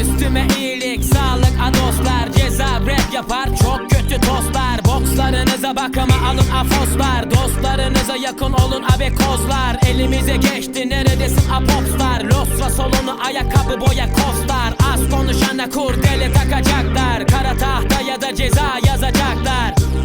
Üstüme iyilik, sağlık, adoslar Ceza rap yapar, çok kötü tostlar Bokslarınıza bak ama alın afoslar. Dostlarınıza yakın olun abekozlar. Elimize geçti neredesin apopslar? Losra solunu ayakkabı boya kostar Az konuşana kurdele takacaklar. Kara tahta ya da ceza yazacaklar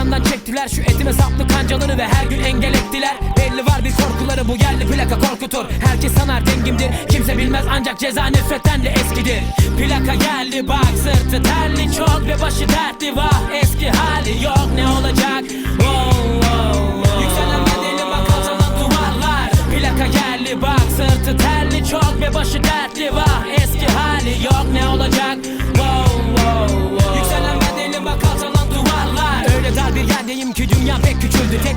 yandan çektiler. Şu etime saplı kancaları Ve her gün engel ettiler. Belli var bir korkuları bu yerli plaka korkutur. Herkes sanar dengimdir. Kimse bilmez ancak ceza nefretten de eskidir. Plaka geldi bak sırtı terli çok Ve başı dertli. Vah eski hali yok ne olacak? Wow, wow, wow. Yükselen bedeli bak alçalan duvarlar. Plaka geldi bak sırtı terli çok Ve başı dertli. Vah eski hali yok ne olacak? wow,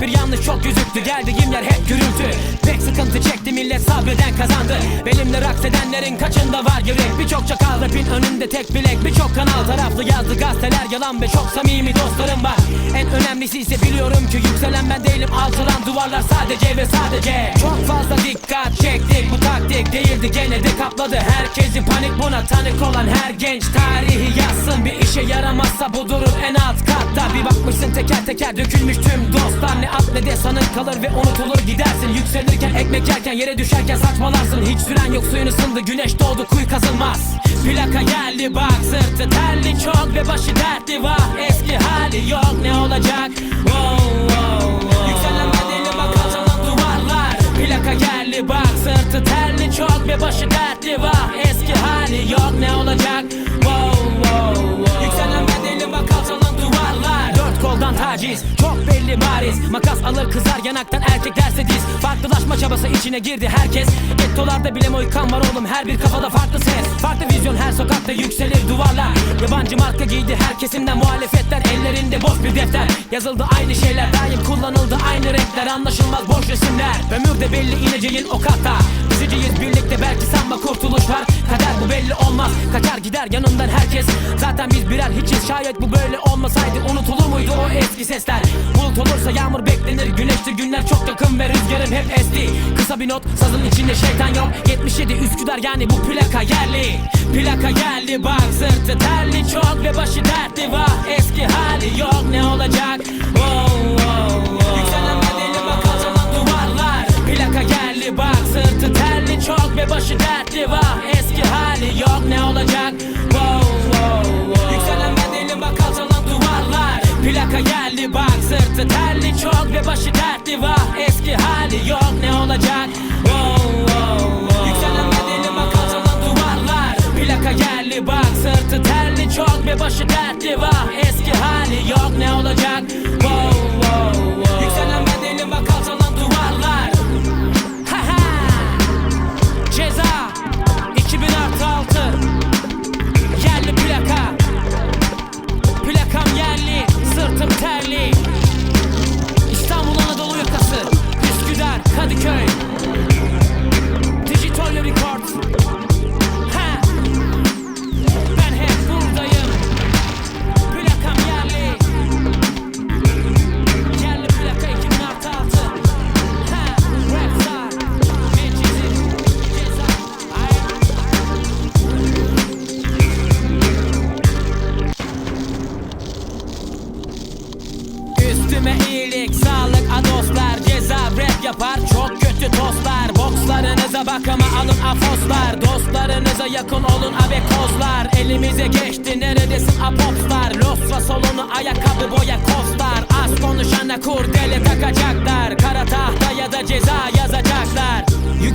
bir yanlış çok yüzüktü geldiğim yer hep gürültü. Pek sıkıntı çekti millet sabreden kazandı. Benimle raks edenlerin kaçında var yürek? Birçok çakal rapin önünde tek bilek Birçok kanal taraflı yazdı gazeteler. Yalan Ve çok samimi dostlarım var. En önemlisi ise biliyorum ki yükselen ben değilim. Alçalan duvarlar sadece ve sadece. Çok fazla dikkat çektik bu taktik değildi Gene de kapladı. Herkesi panik buna tanık olan her genç Tarihi yazsın. Bir işe yaramazsa bu durur en alt katta. Bir bakmışsın teker teker dökülmüş tüm dostlar. Ne at ne de sanın kalır ve unutulur gidersin. Yükselirken ekmek yerken yere düşerken saçmalarsın. Hiç süren yok suyun ısındı güneş doğdu kuyu kazılmaz Plaka geldi bak sırtı terli çok ve başı dertli vah Eski hali yok ne olacak? Wow, wow, wow. Yükselen bedeli bak alçalan duvarlar. Plaka geldi bak sırtı terli çok ve başı dertli vah Eski hali yok ne olacak? Wow, wow, wow. Yükselen bedeli bak alçalan duvarlar. Dört koldan taciz belli bariz. Makas alır kızar yanaktan erkek derse diz. Farklılaşma çabası içine girdi herkes. Gettolarda bile moykan var oğlum her bir kafada farklı ses. Farklı vizyon her sokakta yükselir duvarlar. Yabancı marka giydi her kesimden muhalefetler. Ellerinde boş bir defter. Yazıldı aynı şeyler daim kullanıldı aynı renkler. Anlaşılmaz boş resimler. Ömürde belli ineceğin o kata Üzeceğiz birlikte belki sanma kurtuluş var. Kader bu belli olmaz. Kaçar gider yanından herkes. Zaten biz birer hiçiz. Şayet bu böyle olmasaydı Unutulur muydu o eski sesler? Bulut olursa yağmur beklenir. Güneştir günler çok yakın ve rüzgarım hep esti. Kısa bir not sazın içinde şeytan yok. 77 Üsküdar yani bu plaka yerli. Plaka geldi bak sırtı terli. Çok Ve başı dertli vah eski hali yok. Ne olacak? Wow, wow. Bak sırtı terli çok Ve başı dertli vah eski hali yok ne olacak? Wow, wow, wow. Yükselen bedeli bak alçalan duvarlar. Plaka geldi bak sırtı terli çok Ve başı dertli vah eski hali yok ne olacak? Wow, wow, wow. Yükselen bedeli bak alçalan duvarlar. Plaka geldi bak sırtı terli çok Ve başı dertli vah eski hali yok ne olacak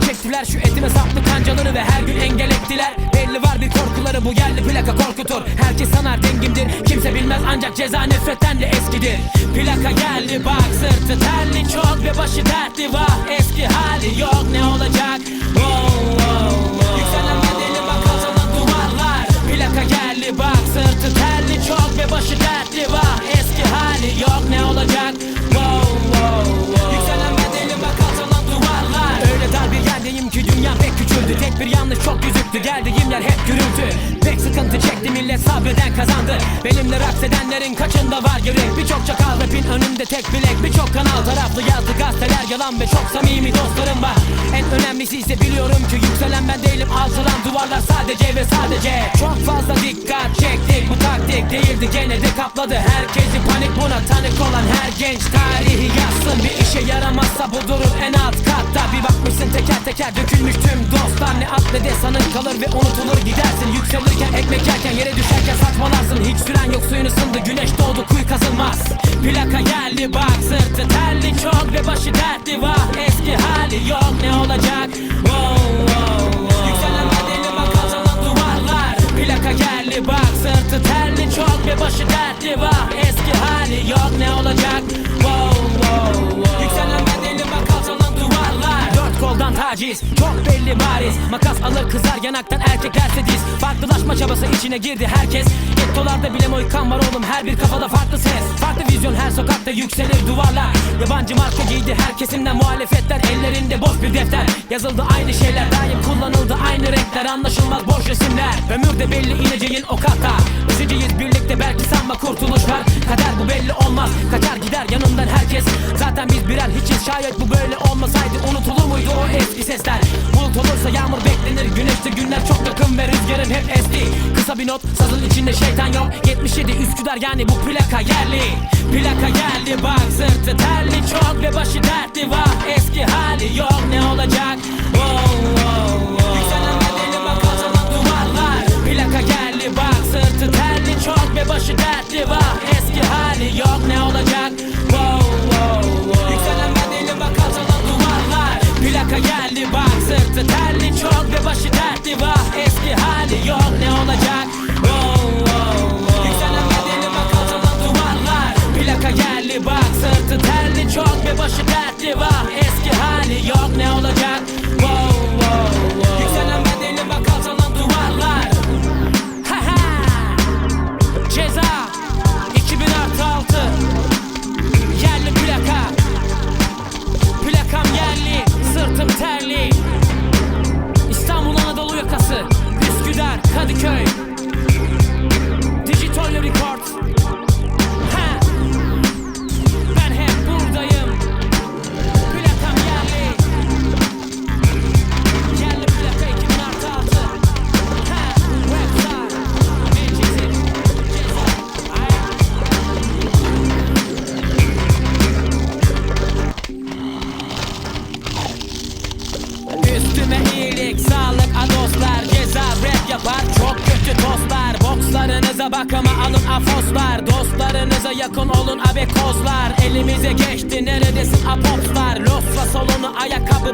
çektiler Şu etime saplı kancaları ve her gün engel ettiler. Belli var bir korkuları bu yerli plaka korkutur. Herkes sanar dengimdir kimse bilmez ancak ceza nefretten de eskidir. Plaka geldi bak sırtı terli çok ve başı dertli. Vah Eski hali yok ne olacak? Wow, wow, wow. Yükselen bedeli bak alçalan duvarlar. Plaka geldi bak sırtı terli çok ve başı dertli. Vah Eski hali yok ne olacak sabreden kazandı. Benimle raks edenlerin kaçında var gerek Birçok çakal rapin önümde tek bilek. Birçok kanal taraflı yazdı gazeteler. Yalan Ve çok samimi dostlarım var. En önemlisi ise biliyorum ki yükselen ben değilim. Alçalan duvarlar sadece ve sadece. Çok fazla dikkat çektik. Bu taktik değildi. Gene de kapladı. Herkesi panik buna tanık olan her genç tarihi yazsın. Bir işe yaramazsa bu durur en alt katta Teker dökülmüş tüm dostlar Ne at ne de sanın kalır ve unutulur gidersin. Yükselirken ekmek yerken yere düşerken saçmalarsın. Hiç süren yok suyun ısındı güneş doğdu kuyu kazılmaz. Plaka geldi bak sırtı terli çok ve başı dertli vah Eski hali yok ne olacak? Wow, wow, wow. Yükselen bedeli bak alçalan duvarlar. Plaka geldi bak sırtı terli çok ve başı dertli vah Eski hali taciz çok belli bariz. Makas alır kızar yanaktan erkeklerse diz Farklılaşma çabası içine girdi herkes. Gettolarda bile moykan var oğlum her bir kafada farklı ses. Farklı vizyon her sokakta yükselir duvarlar. Yabancı marka giydi her kesimden muhalefetler. Ellerinde boş bir defter. Yazıldı aynı şeyler daim kullanıldı aynı renkler. Anlaşılmaz boş resimler. Ömürde belli ineceğin o kata Üzeceğiz birlikte belki sanma kurtuluş var Kader bu belli olmaz. Kaçar gider yanından herkes. Zaten biz birer hiçiz. Şayet bu böyle olmasaydı Unutulur eski sesler. Bulut olursa yağmur beklenir. Güneşte günler çok yakın ve rüzgarın hep esti. Kısa bir not sazın içinde şeytan yok. 77 Üsküdar yani bu plaka yerli. Plaka geldi bak sırtı terli. Çok ve başı dertli vah Eski hali yok. Ne olacak? Wow, wow, wow. Yükselen bedeli bak alçalan duvarlar. Plaka geldi bak sırtı terli. Çok ve başı dertli vah Eski hali yok. Ne olacak? Wow, Plaka geldi bak. Sırtı terli çok ve başı dertli vah Eski hali yok ne olacak? Wow, wow, wow. Yükselen bedeli bak alçalan duvarlar. Plaka geldi bak. Sırtı terli çok ve başı dertli vah Eski hali yok ne olacak? Wow,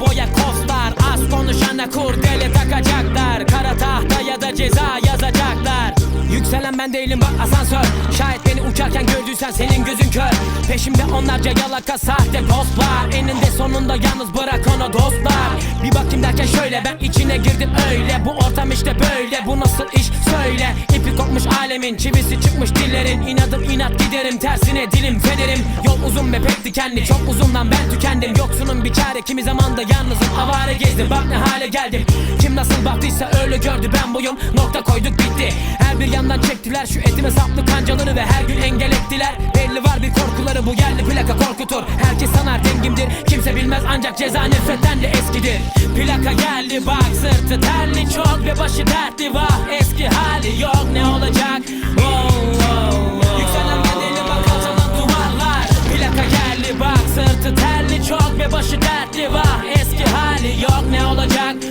boya kostlar. Az konuşana kurdele takacaklar. Kara tahta ya da ceza yazacaklar. Yükselen ben değilim bak asansör. Şayet beni uçarken gördüysen senin gözün kör. Peşimde onlarca yalaka sahte postlar Eninde sonunda yalnız bırak onu dostlar. Bir bakayım derken şöyle ben içine girdim öyle. Bu ortam işte böyle bu nasıl iş? Söyle. İpi kopmuş alemin çivisi çıkmış dillerin. İnadım inat giderim tersine dilim federim Yol uzun ve pek dikenli çok uzundan ben tükendim. Yoksunun bir çare kimi zaman da yalnızım. Avare gezdim Bak ne hale geldim. Kim nasıl baktıysa öyle gördü ben buyum. Nokta koyduk bitti. Her bir yandan çektiler şu etime saplı kancaları Ve her gün engel ettiler. Belli var bir korkuları bu yerli plaka korkutur. Herkes sanar dengimdir Kimse bilmez ancak ceza nefretten de eskidir. Plaka geldi bak sırtı terli çok Ve başı dertli. Vah eski hali yok ne olacak? Oh, oh, oh. Yükselen bedeli bak alçalan duvarlar. Plaka geldi bak sırtı terli çok Ve başı dertli. Vah eski hali yok ne olacak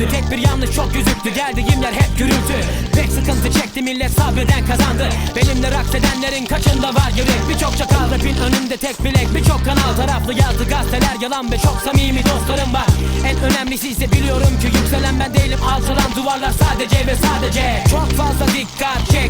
küçüldü Tek bir yanlış çok gözüktü geldiğim yer hep gürültü. Pek sıkıntı çekti millet sabreden kazandı. Benimle raks edenlerin kaçında var yürek. Birçok çakal rapin önünde tek bilek. Birçok kanal taraflı yazdı gazeteler. Yalan Ve çok samimi dostlarım var. En önemlisi ise biliyorum ki yükselen ben değilim. Alçalan duvarlar sadece ve sadece. Çok fazla dikkat çektik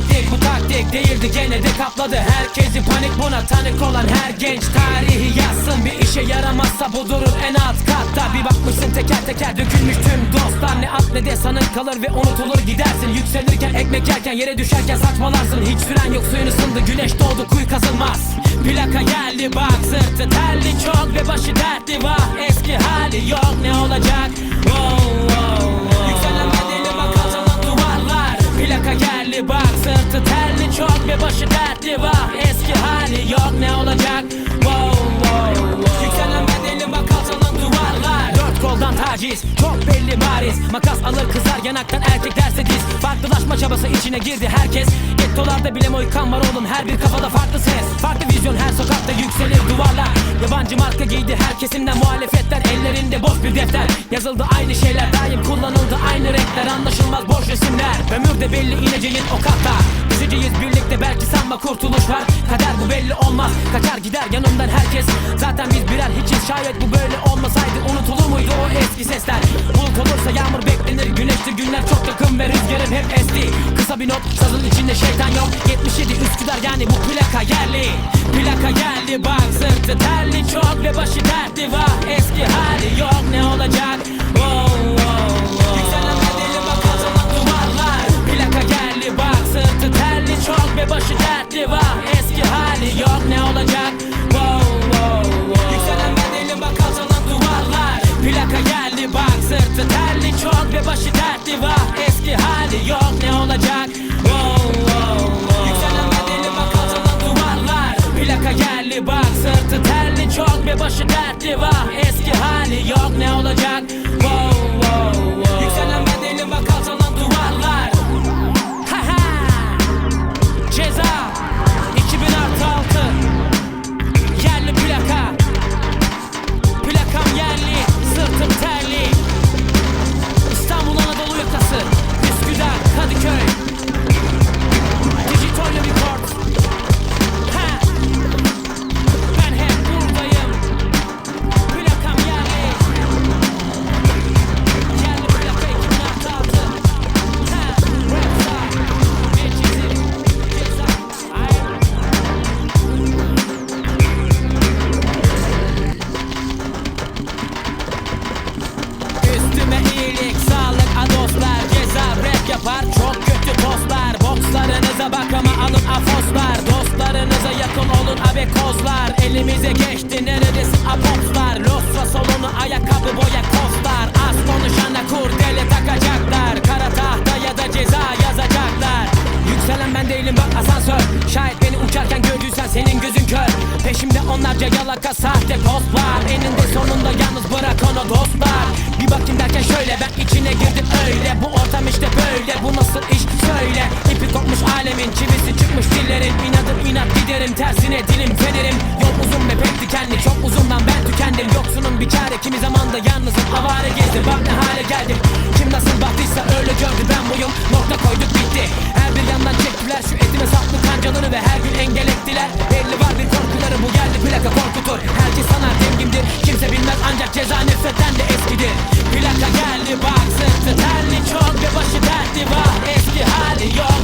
taktik değildi gene de kapladı. Herkesi panik buna tanık olan her genç. Tarihi yazsın Bir işe yaramazsa bu durur en alt katta. Bir bakmışsın teker teker dökülmüş tüm dostlar. Ne at ne de sanın kalır ve unutulur gidersin. Yükselirken ekmek yerken yere düşerken saçmalarsın. Hiç süren yok suyun ısındı güneş doğdu kuyu kazılmaz. Plaka geldi bak sırtı terli çok ve başı dertli. Vah Eski hali yok ne olacak? Oh, oh, oh. Yükselen bedeli bak duvarlar. Plaka geldi bak sırtı terli çok ve başı dertli vah Eski hali yok. Ne olacak? Wow, wow, wow. Yükselen bedeli bak duvarlar. Dört koldan taciz. Çok belli bariz. Makas alır kızar. Yanaktan erkek derse diz. Farklılaşma çabası içine girdi herkes. Gettolarda bile moykan var oğlum. Her bir kafada farklı ses. Farklı vizyon her sokakta yükselir duvarlar. Yabancı marka giydi her kesimden muhalefetler. Ellerinde boş bir defter. Yazıldı aynı şeyler. Daim kullanıldı aynı renkler. Anlaşılmaz boş resimler. Ömür de belli ineceğin o katta Düşeceğiz birlikte belki sanma kurtuluş var Kader bu belli olmaz. Kaçar gider yanımdan herkes. Zaten biz birer hiçiz. Şayet bu böyle olmasaydı Unutulur muydu o eski sesler? Bulut olursa yağmur beklenir. Güneştir günler çok yakın ve rüzgarım hep esti. Kısa bir not sazın içinde şeytan yok. 77 Üsküdar yani bu plaka yerli. Plaka geldi bak sırtı terli. Çok ve başı dertli vah Eski hali yok ne olacak? Oh, oh, yok ne olacak? Wow, wow, wow. Yükselen bedeli bak alçalan duvarlar. Plaka geldi bak sırtı terli çok ve başı dertli. Vah Eski hali yok ne olacak Kimi zamanda yalnızım. Avare gezdim Bak ne hale geldim. Kim nasıl baktıysa öyle gördü ben buyum. Nokta koyduk bitti. Her bir yandan çektiler şu etime saplı kancaları Ve her gün engel ettiler. Belli var bir korkuları bu geldi plaka korkutur. Herkes sanar dengimdir Kimse bilmez ancak ceza nefretten de eskidir. Plaka geldi bak sırtı terli çok Ve başı dertli vah eski hali yok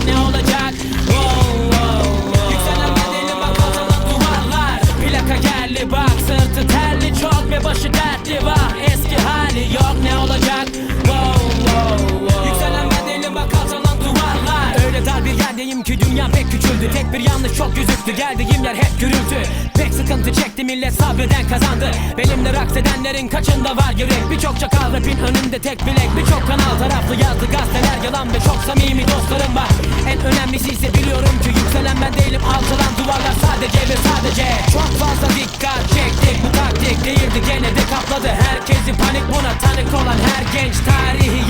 sabreden kazandı. Benimle raks edenlerin kaçında var yürek? Birçok çakal rapin önünde tek bilek. Birçok kanal taraflı yazdı gazeteler. Yalan Ve çok samimi dostlarım var. En önemlisi ise biliyorum ki yükselen ben değilim. Alçalan duvarlar sadece ve sadece. Çok fazla dikkat çektik. Bu taktik değildi. Gene de kapladı. Herkesi panik buna tanık olan her genç tarihi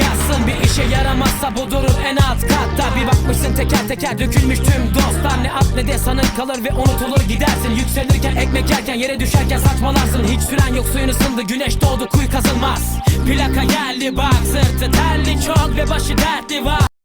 işe yaramazsa bu durur en alt katta. Bir bakmışsın teker teker dökülmüş tüm dostlar. Ne at ne de sanın kalır ve unutulur gidersin. Yükselirken ekmek yerken yere düşerken saçmalarsın. Hiç süren yok suyun ısındı güneş doğdu kuyu kazılmaz. Plaka geldi bak sırtı terli çok ve başı dertli var